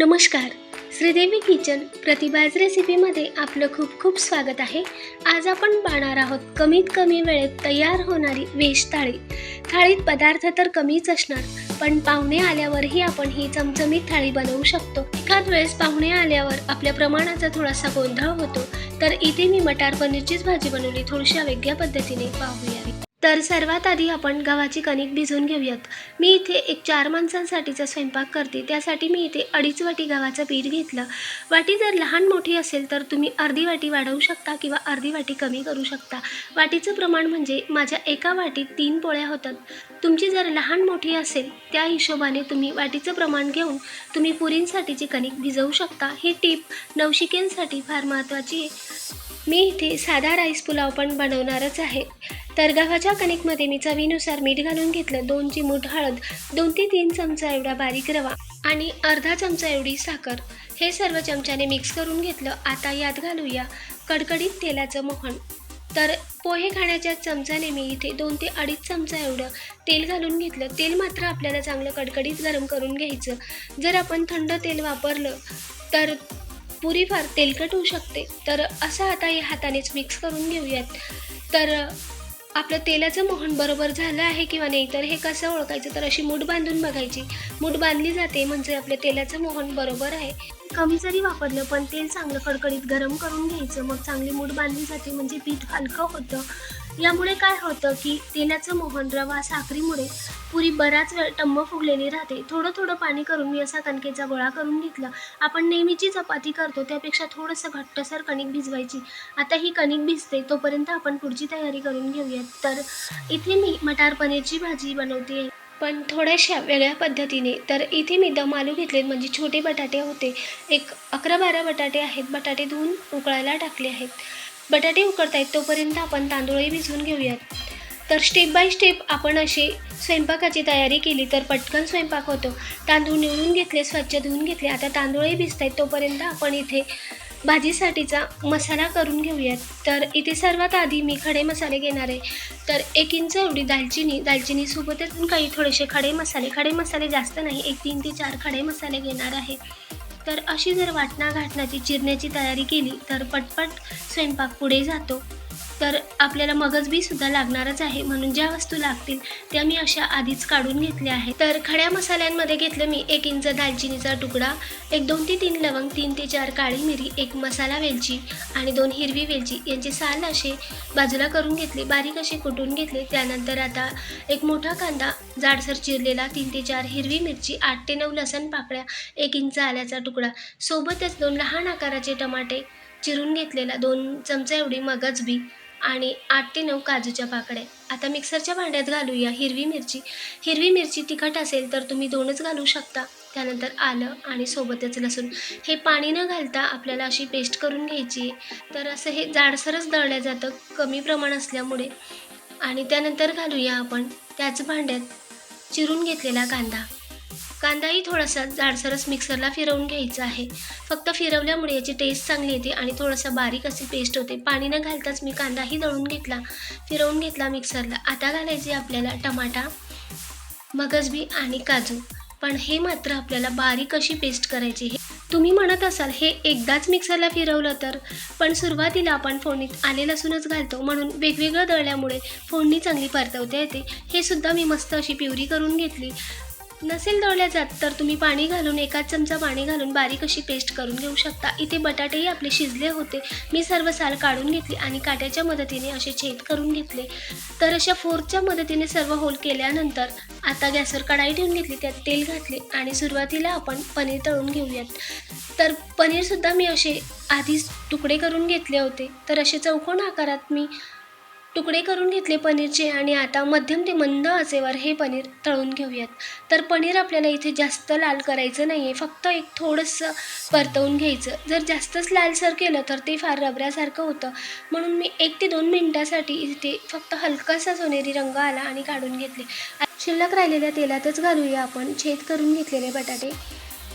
नमस्कार. श्रीदेवी किचन प्रतिभाज रेसिपीमध्ये आपलं खूप खूप स्वागत आहे. आज आपण पाहणार आहोत कमीत कमी वेळेत तयार होणारी व्हेज थाळी. थाळीत पदार्थ तर कमीच असणार पण पाहुणे आल्यावरही आपण ही चमचमीत थाळी बनवू शकतो. एखाद वेळेस पाहुणे आल्यावर आपल्या प्रमाणाचा थोडासा गोंधळ होतो तर इथे मी मटार पनीरचीच भाजी बनवली. थोडीशा वेगळ्या पद्धतीने पाहूया. तर सर्वात आधी आपण गव्हाची कणिक भिजवून घेऊयात. मी इथे एक चार माणसांसाठीचा स्वयंपाक करते. त्यासाठी मी इथे अडीच वाटी गव्हाचं पीठ घेतलं. वाटी जर लहान मोठी असेल तर तुम्ही अर्धी वाटी वाढवू शकता किंवा अर्धी वाटी कमी करू शकता. वाटीचं प्रमाण म्हणजे माझ्या एका वाटीत तीन पोळ्या होतात. तुमची जर लहान मोठी असेल त्या हिशोबाने तुम्ही वाटीचं प्रमाण घेऊन तुम्ही पुरींसाठीची कणिक भिजवू शकता. ही टीप नवशिकेंसाठी फार महत्त्वाची आहे. मी इथे साधा राईस पुलाव पण बनवणारच आहे. तर गव्हाच्या कणिकमध्ये मी चवीनुसार मीठ घालून घेतलं दोन चिमूट हळद दोन ते तीन चमचा एवढा बारीक रवा आणि अर्धा चमचा एवढी साखर. हे सर्व चमच्याने मिक्स करून घेतलं. आता यात घालूया कडकडीत तेलाचं मोहन. तर पोहे खाण्याच्या चमचाने मी इथे दोन ते अडीच चमचा एवढं तेल घालून घेतलं. तेल मात्र आपल्याला चांगलं कडकडीत गरम करून घ्यायचं. जर आपण थंड तेल वापरलं तर पुरी फार तेलकट होऊ शकते. तर असं आता हे हातानेच मिक्स करून घेऊयात. तर आपलं तेलाचं मोहन बरोबर झालं आहे किंवा नाही तर हे कसं ओळखायचं? तर अशी मूठ बांधून बघायची. मूठ बांधली जाते म्हणजे आपलं तेलाचं मोहन बरोबर आहे. कमी जरी वापरलं पण तेल चांगलं कडकडीत गरम करून घ्यायचं. मग चांगली मूठ बांधली जाते म्हणजे पीठ हलकं होतं. यामुळे काय होतं की तेलाचं मोहन रवा साखरीमुळे पुरी बराच वेळ टम्म फुगलेली राहते. थोडं थोडं पाणी करून मी असा कणकेचा गोळा करून घेतला. आपण नेहमीची चपाती करतो त्यापेक्षा थोडंसं घट्टसर कणिक भिजवायची. आता ही कणिक भिजते तोपर्यंत आपण पुढची तयारी करून घेऊयात. तर इथे मी मटार पनीरची भाजी बनवते. पण थोड्याशा वेगळ्या पद्धतीने तर इथे मी दम आलू घेतलेत म्हणजे छोटे बटाटे होते. एक अकरा बारा बटाटे आहेत. बटाटे धुवून उकळायला टाकले आहेत. बटाटे उकडतायत तोपर्यंत आपण तांदूळही भिजवून घेऊयात. तर स्टेप बाय स्टेप आपण अशी स्वयंपाकाची तयारी केली तर पटकन स्वयंपाक होतो. तांदूळ निवडून घेतले स्वच्छ धुवून घेतले आता तांदूळही भिजत आहेत तोपर्यंत आपण इथे भाजीसाठीचा मसाला करून घेऊयात. तर इथे सर्वात आधी मी खडे मसाले घेणार आहे. तर एक इंच एवढी दालचिनी दालचिनीसोबतच काही थोडेसे खडे मसाले. खडे मसाले जास्त नाही एक तीन ते चार खडे मसाले घेणार आहे. तर अशी जर वाटणा घाटण्याची चिरण्याची तयारी केली तर पटपट स्वयंपाक पुढे जातो. तर आपल्याला मगजबी सुद्धा लागणारच आहे. म्हणून ज्या वस्तू लागतील त्या मी अशा आधीच काढून घेतल्या आहेत. तर खड्या मसाल्यांमध्ये घेतलं मी एक इंच दालचिनीचा तुकडा एक दोन ते तीन लवंग तीन ते चार काळी मिरी एक मसाला वेलची आणि दोन हिरवी वेलची. यांचे साल असे बाजूला करून घेतले बारीक असे कुटून घेतले. त्यानंतर आता एक मोठा कांदा जाडसर चिरलेला तीन ते चार हिरवी मिरची आठ ते नऊ लसण पाकळ्या एक इंच आल्याचा तुकडा. सोबतच दोन लहान आकाराचे टमाटे चिरून घेतलेला दोन चमचा एवढी मगजबी आणि आठ ते नऊ काजूच्या पाकड्या आता मिक्सरच्या भांड्यात घालूया हिरवी मिरची. हिरवी मिरची तिखट असेल तर तुम्ही दोनच घालू शकता. त्यानंतर आलं आणि सोबतच लसूण. हे पाणी न घालता आपल्याला अशी पेस्ट करून घ्यायची आहे. तर असं हे जाडसरच दळलं जातं कमी प्रमाण असल्यामुळे. आणि त्यानंतर घालूया आपण त्याच भांड्यात चिरून घेतलेला कांदा. कांदाही थोडासा जाडसरस मिक्सरला फिरवून घ्यायचा आहे. फक्त फिरवल्यामुळे याची टेस्ट चांगली येते आणि थोडंसं बारीक अशी पेस्ट होते. पाणी न घालताच मी कांदाही दळून घेतला फिरवून घेतला मिक्सरला आता घालायचे आपल्याला टमाटा मगजबी आणि काजू. पण हे मात्र आपल्याला बारीक अशी पेस्ट करायची हे तुम्ही म्हणत असाल हे एकदाच मिक्सरला फिरवलं तर. पण सुरुवातीला आपण फोडणीत आले लसूणच घालतो. म्हणून वेगवेगळं दळल्यामुळे फोडणी चांगली परतवता येते. हे सुद्धा मी मस्त अशी प्युरी करून घेतली. नसेल दळल्या जात तर तुम्ही पाणी घालून एकाच चमचा पाणी घालून बारीक अशी पेस्ट करून घेऊ शकता. इथे बटाटेही आपले शिजले होते. मी सर्व साल काढून घेतली आणि काट्याच्या मदतीने असे छेद करून घेतले. तर अशा फोर्कच्या मदतीने सर्व होल केल्यानंतर आता गॅसवर कढाई ठेवून घेतली त्यात तेल घातले आणि सुरुवातीला आपण पनीर तळून घेऊयात. तर पनीरसुद्धा मी असे आधीच तुकडे करून घेतले होते. तर असे चौकोन आकारात मी तुकडे करून घेतले पनीरचे आणि आता मध्यम ते मंद आचेवर हे पनीर तळून घेऊयात. तर पनीर आपल्याला इथे जास्त लाल करायचं नाही आहे फक्त एक थोडंसं परतवून घ्यायचं. जर जास्तच लालसर केलं तर ते फार रबऱ्यासारखं होतं. म्हणून मी एक ते दोन मिनटासाठी इथे फक्त हलकासा सोनेरी रंग आला आणि काढून घेतले. शिल्लक राहिलेल्या तेलातच घालूया आपण. छेद करून घेतलेले बटाटे.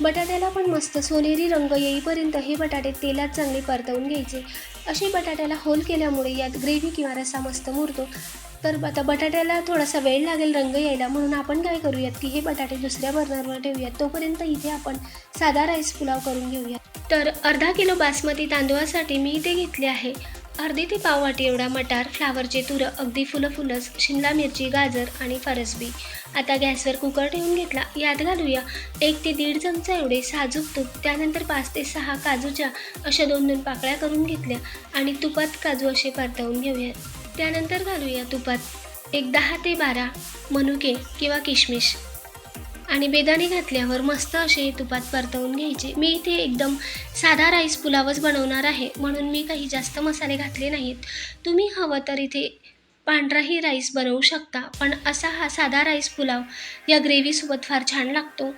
बटाट्याला पण मस्त सोनेरी रंग येईपर्यंत हे बटाटे तेलात चांगले परतवून घ्यायचे. असे बटाट्याला होल केल्यामुळे यात ग्रेव्ही किंवा रस्सा मस्त मुरतो. तर आता बटाट्याला थोडासा वेळ लागेल रंग यायला म्हणून आपण काय करूयात की हे बटाटे दुसऱ्या बर्नरवर ठेवूयात. तोपर्यंत इथे आपण साधा राईस पुलाव करून घेऊयात. तर अर्धा किलो बासमती तांदूळासाठी मी इथे घेतले आहे. अर्धी ते पाव वाटी एवढा मटार फ्लावरचे तुरं अगदी फुलं फुलंच शिमला मिरची गाजर आणि फरसबी. आता गॅसवर कुकर ठेवून घेतला. यात घालूया एक ते दीड चमचा एवढे साजूक तूप त्यानंतर पाच ते सहा काजूच्या अशा दोन दोन पाकळ्या करून घेतल्या आणि तुपात काजू असे परतवून घेऊया. त्यानंतर घालूया तुपात एक दहा ते बारा मनुके किंवा किशमिश. आणि बेदाणे घातल्यावर मस्त असे तुपात परतवून घ्यायचे. मी इथे एकदम साधा राईस पुलावच बनवणार आहे. म्हणून मी काही जास्त मसाले घातले नाहीत. तुम्ही हवं तर इथे पांढराही राईस बनवू शकता. पण असा हा साधा राईस पुलाव या ग्रेव्हीसोबत फार छान लागतो.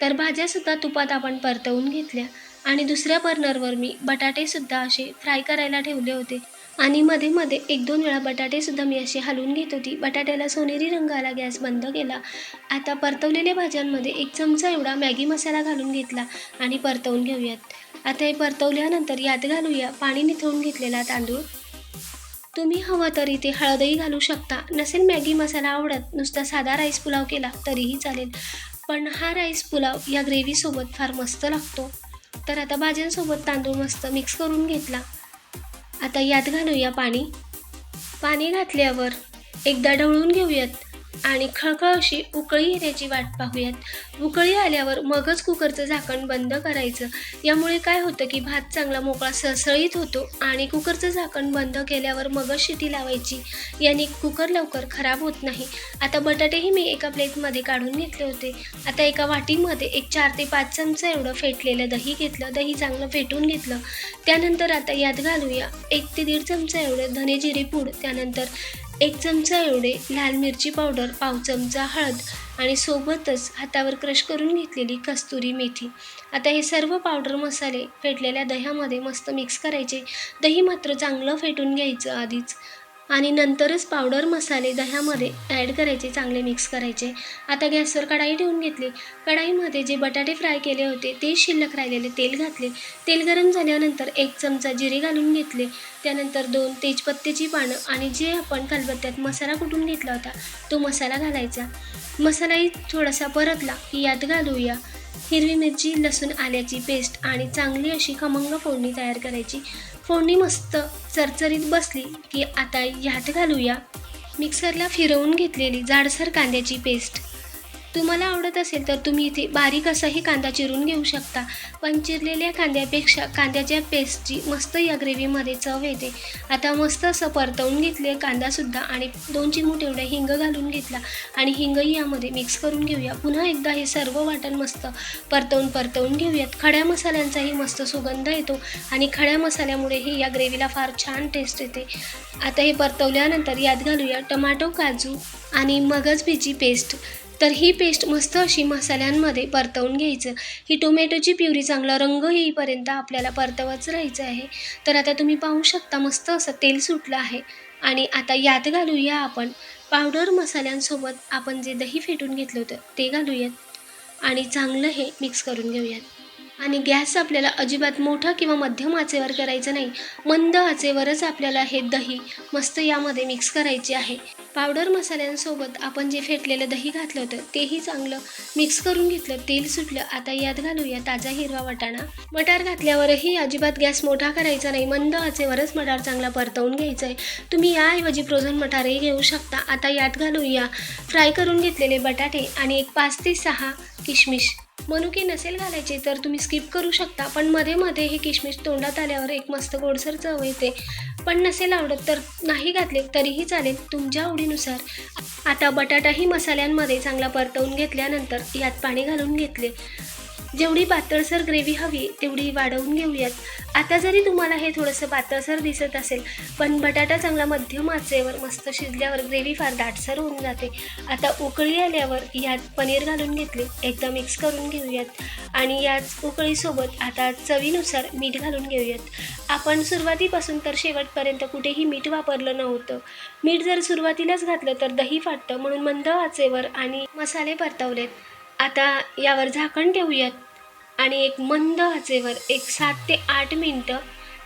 तर भाज्यासुद्धा तुपात आपण परतवून घेतल्या. आणि दुसऱ्या बर्नरवर मी बटाटेसुद्धा असे फ्राय करायला ठेवले होते. आणि मध्ये मध्ये एक दोन वेळा बटाटेसुद्धा मी असे हलवून घेत होती. बटाट्याला सोनेरी रंग आला गॅस बंद केला. आता परतवलेल्या भाज्यांमध्ये एक चमचा एवढा मॅगी मसाला घालून घेतला आणि परतवून घेऊयात. आता हे परतवल्यानंतर यात घालूया पाणी निथळून घेतलेला तांदूळ. तुम्ही हवं तर इथे हळदही घालू शकता. नसेल मॅगी मसाला आवडत नुसता साधा राईस पुलाव केला तरीही चालेल. पण हा राईस पुलाव या ग्रेव्हीसोबत फार मस्त लागतो. तर आता भाज्यांसोबत तांदूळ मस्त मिक्स करून घेतला. आता यात घालूया पाणी. पाणी घातल्यावर एकदा ढवळून घेऊयात. आणि खळखळ अशी उकळी येण्याची वाट पाहूयात. उकळी आल्यावर मगच कुकरचं झाकण बंद करायचं. यामुळे काय होतं की भात चांगला मोकळा सळसळीत होतो आणि कुकरचं झाकण बंद केल्यावर मगच शिटी लावायची. याने कुकर लवकर खराब होत नाही. आता बटाटेही मी एका प्लेटमध्ये काढून घेतले होते. आता एका वाटीमध्ये एक चार ते पाच चमचा एवढं फेटलेलं दही घेतलं. दही चांगलं फेटून घेतलं. त्यानंतर आता यात घालूया एक ते दीड चमचा एवढं धने जिरे पूड. त्यानंतर एक चमचा एवढे लाल मिरची पावडर पाव चमचा हळद आणि सोबतच हातावर क्रश करून घेतलेली कस्तुरी मेथी. आता हे सर्व पावडर मसाले फेटलेल्या दह्यामध्ये मस्त मिक्स करायचे. दही मात्र चांगलं फेटून घ्यायचं आधीच. आणि नंतरच पावडर मसाले दह्यामध्ये ॲड करायचे चांगले मिक्स करायचे. आता गॅसवर कढाई ठेवून घेतली. कढाईमध्ये जे बटाटे फ्राय केले होते ते शिल्लक राहिलेले तेल घातले. तेल गरम झाल्यानंतर एक चमचा जिरे घालून घेतले. त्यानंतर दोन तेजपत्त्याची पानं आणि जे आपण खलबत्त्यात मसाला कुटून घेतला होता तो मसाला घालायचा. मसालाही थोडासा परतला. की यात घालूया. हिरवी मिरची लसूण आल्याची पेस्ट आणि चांगली अशी खमंग फोडणी तयार करायची. फोडणी मस्त चरचरीत बसली की आता ह्यात घालूया. मिक्सरला फिरवून घेतलेली जाडसर कांद्याची पेस्ट तुम्हाला आवडत असेल तर तुम्ही इथे बारीक असाही कांदा चिरून घेऊ शकता. पण चिरलेल्या कांद्यापेक्षा कांद्याच्या पेस्टची मस्त या ग्रेव्हीमध्ये चव येते. आता मस्त असं परतवून घेतले कांदासुद्धा आणि दोन चिमूट एवढा हिंग घालून घेतला आणि हिंगही यामध्ये मिक्स करून घेऊया. पुन्हा एकदा हे सर्व वाटण मस्त परतवून परतवून घेऊयात. खड्या मसाल्यांचाही मस्त सुगंध येतो आणि खड्या मसाल्यामुळेही या ग्रेव्हीला फार छान टेस्ट येते. आता हे परतवल्यानंतर यात घालूया टमाटो काजू आणि मगजबीची पेस्ट. तर ही पेस्ट मस्त अशी मसाल्यांमध्ये परतवून घ्यायचं. ही टोमॅटोची प्युरी चांगला रंग येईपर्यंत आपल्याला परतवच राहायचं आहे. तर आता तुम्ही पाहू शकता मस्त असं तेल सुटलं आहे. आणि आता यात घालूया आपण पावडर मसाल्यांसोबत आपण जे दही फेटून घेतलं होतं ते घालूयात. आणि चांगलं हे मिक्स करून घेऊयात. आणि गॅस आपल्याला अजिबात मोठा किंवा मध्यम आचेवर करायचं नाही. मंद आचेवरच आपल्याला हे दही मस्त यामध्ये मिक्स करायचे आहे. पावडर मसाल्यांसोबत आपण जे फेटलेलं दही घातलं होतं तेही चांगलं मिक्स करून घेतलं तेल सुटलं. आता यात घालूया ताजा हिरवा वाटाणा. मटार घातल्यावरही अजिबात गॅस मोठा करायचा नाही. मंद आचेवरच मटार चांगला परतवून घ्यायचा आहे तुम्ही याऐवजी फ्रोझन मटारही घेऊ शकता. आता यात घालूया फ्राय करून घेतलेले बटाटे आणि एक पाच ते सहा किशमिश. मनुके नसेल घालायचे तर तुम्ही स्किप करू शकता. पण मध्ये मध्ये हे किशमिश तोंडात आल्यावर एक मस्त गोडसर चव येते. पण नसेल आवडत तर नाही घातले तरीही चालेल. तुमच्या आवडीनुसार. आता बटाटाही मसाल्यांमध्ये चांगला परतवून घेतल्यानंतर यात पाणी घालून घेतले. जेवढी पातळसर ग्रेव्ही हवी तेवढी वाढवून घेऊयात. आता जरी तुम्हाला हे थोडंसं पातळसर दिसत असेल पण बटाटा चांगला मध्यम आचेवर मस्त शिजल्यावर ग्रेव्ही फार दाटसर होऊन जाते. आता उकळी आल्यावर यात पनीर घालून घेतले एकदा मिक्स करून घेऊयात. आणि याच उकळीसोबत आता चवीनुसार मीठ घालून घेऊयात. आपण सुरुवातीपासून तर शेवटपर्यंत कुठेही मीठ वापरलं नव्हतं. मीठ जर सुरुवातीलाच घातलं तर दही फाटतं म्हणून मंद आचेवर आणि मसाले परतवलेत. आता यावर झाकण ठेवूयात. आणि एक मंद आचेवर एक सात ते आठ मिनटं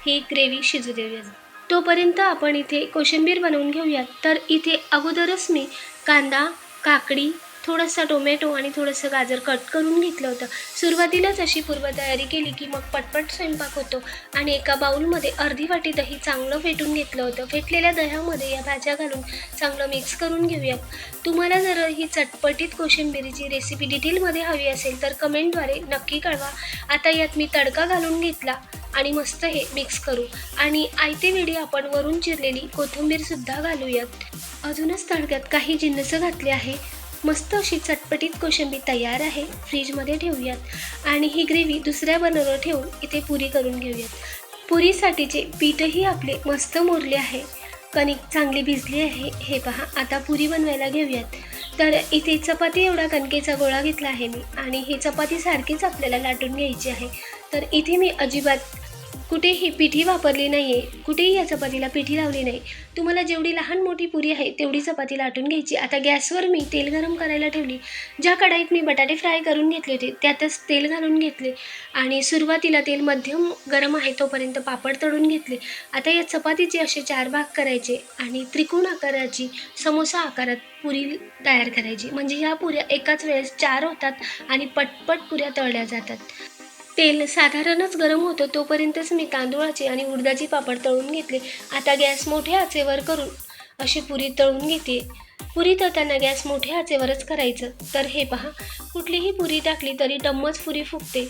ही ग्रेव्ही शिजू देऊयात. तोपर्यंत आपण इथे कोशिंबीर बनवून घेऊयात. तर इथे अगोदरच मी कांदा काकडी थोडासा टोमॅटो आणि थोडंसं गाजर कट करून घेतलं होतं. सुरुवातीलाच अशी पूर्वतयारी केली की मग पटपट स्वयंपाक होतो आणि एका बाऊलमध्ये अर्धी वाटी दही चांगलं फेटून घेतलं होतं. फेटलेल्या दह्यामध्ये या भाज्या घालून चांगलं मिक्स करून घेऊयात तुम्हाला जर ही चटपटीत कोशिंबिरीची रेसिपी डिटेलमध्ये हवी असेल तर कमेंटद्वारे नक्की कळवा. आता यात मी तडका घालून घेतला आणि मस्त हे मिक्स करू. आणि आयते वेळी आपण वरून चिरलेली कोथिंबीरसुद्धा घालूयात. अजूनच तडक्यात काही जिन्नस घातले आहे. मस्त अशी चटपटीत कोशिंबीर तयार आहे. फ्रीजमध्ये ठेवूयात. आणि ही ग्रेव्ही दुसऱ्या बनरवर ठेवून इथे पुरी करून घेऊयात. पुरीसाठीचे पीठही आपले मस्त मुरले आहे. कणिक चांगली भिजली आहे. हे पहा आता पुरी बनवायला घेऊयात. तर इथे चपाती एवढा कणकेचा गोळा घेतला आहे मी. आणि ही चपाती सारखीच आपल्याला लाटून घ्यायची आहे. तर इथे मी अजिबात कुठेही पिठी वापरली नाही आहे कुठेही या चपातीला पिठी लावली नाही. तुम्हाला जेवढी लहान मोठी पुरी आहे तेवढी चपाती लाटून घ्यायची. आता गॅसवर मी तेल गरम करायला ठेवली. ज्या कढाईत मी बटाटे फ्राय करून घेतले होते त्यातच तेल घालून घेतले. आणि सुरुवातीला तेल मध्यम गरम आहे तोपर्यंत पापड तळून घेतले. आता या चपातीचे असे चार भाग करायचे आणि त्रिकोण आकाराची समोसा आकारात पुरी तयार करायची. म्हणजे ह्या पुऱ्या एकाच वेळेस चार होतात आणि पटपट पुऱ्या तळल्या जातात. तेल साधारणच गरम होतं तोपर्यंतच मी तांदूळाची आणि उडदाची पापड तळून घेतले. आता गॅस मोठ्या आचेवर करून अशी पुरी तळून घेते. पुरी तळताना गॅस मोठ्या आचेवरच करायचं. तर हे पहा कुठलीही पुरी टाकली तरी टम्मच पुरी फुगते.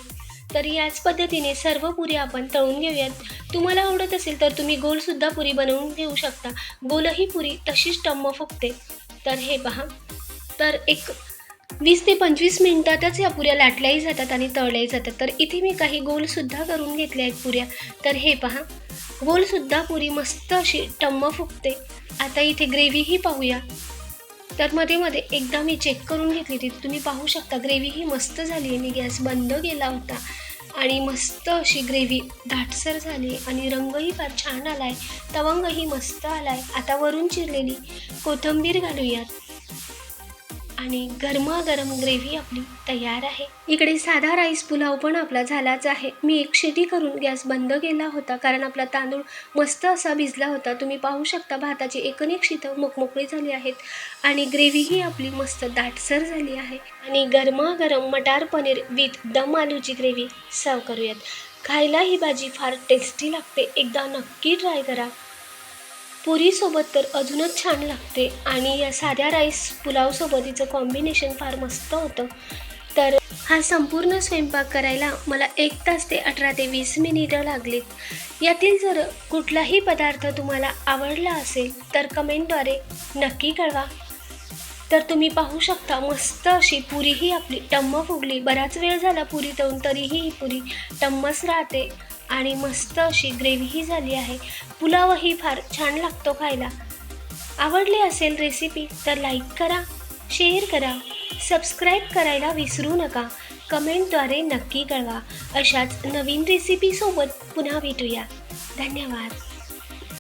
तर याच पद्धतीने सर्व पुरी आपण तळून घेऊयात. तुम्हाला आवडत असेल तर तुम्ही गोलसुद्धा पुरी बनवून घेऊ शकता. गोलही पुरी तशीच टम्म फुगते. तर हे पहा. तर एक वीस ते पंचवीस मिनिटातच या पुऱ्या लाटल्याही जातात आणि तळल्याही जातात. तर इथे मी काही गोलसुद्धा करून घेतल्या आहेत पुऱ्या. तर हे पहा. गोलसुद्धा पुरी मस्त अशी टम्म फुगते. आता इथे ग्रेव्हीही पाहूया. तर मध्ये मध्ये एकदा मी चेक करून घेतली होती. तुम्ही पाहू शकता ग्रेव्ही ही मस्त झाली आहे. मी गॅस बंद केला होता. आणि मस्त अशी ग्रेव्ही दाटसर झाली आणि रंगही फार छान आला आहे तवंगही मस्त आला आहे आता वरून चिरलेली कोथिंबीर घालूयात. आणि गरमागरम ग्रेव्ही आपली तयार आहे. इकडे साधा राईस पुलाव पण आपला झालाच आहे. मी एक शेती करून गॅस बंद केला होता कारण आपला तांदूळ मस्त असा भिजला होता. तुम्ही पाहू शकता भाताची एकनेक शीतं मोकमोकळी झाली आहेत आणि ग्रेव्हीही आपली मस्त दाटसर झाली आहे. आणि गरमागरम मटार पनीर विथ दम आलूची ग्रेव्ही सर्व करूयात. खायला ही भाजी फार टेस्टी लागते. एकदा नक्की ट्राय करा. पुरीसोबत तर अजूनच छान लागते. आणि या साध्या राईस पुलावसोबत हिचं कॉम्बिनेशन फार मस्त होतं. तर हा संपूर्ण स्वयंपाक करायला मला एक तास ते अठरा ते वीस मिनिटं लागलीत. यातील जर कुठलाही पदार्थ तुम्हाला आवडला असेल तर कमेंटद्वारे नक्की कळवा. तर तुम्ही पाहू शकता मस्त अशी पुरीही आपली टम्म फुगली. बराच वेळ झाला पुरी तळून तरीही ही पुरी टम्मच राहते. आणि मस्त अशी ग्रेव्हीही झाली आहे. पुलावही फार छान लागतो खायला. आवडली असेल रेसिपी तर लाईक करा शेअर करा सबस्क्राईब करायला विसरू नका. कमेंटद्वारे नक्की कळवा. अशाच नवीन रेसिपीसोबत पुन्हा भेटूया. धन्यवाद.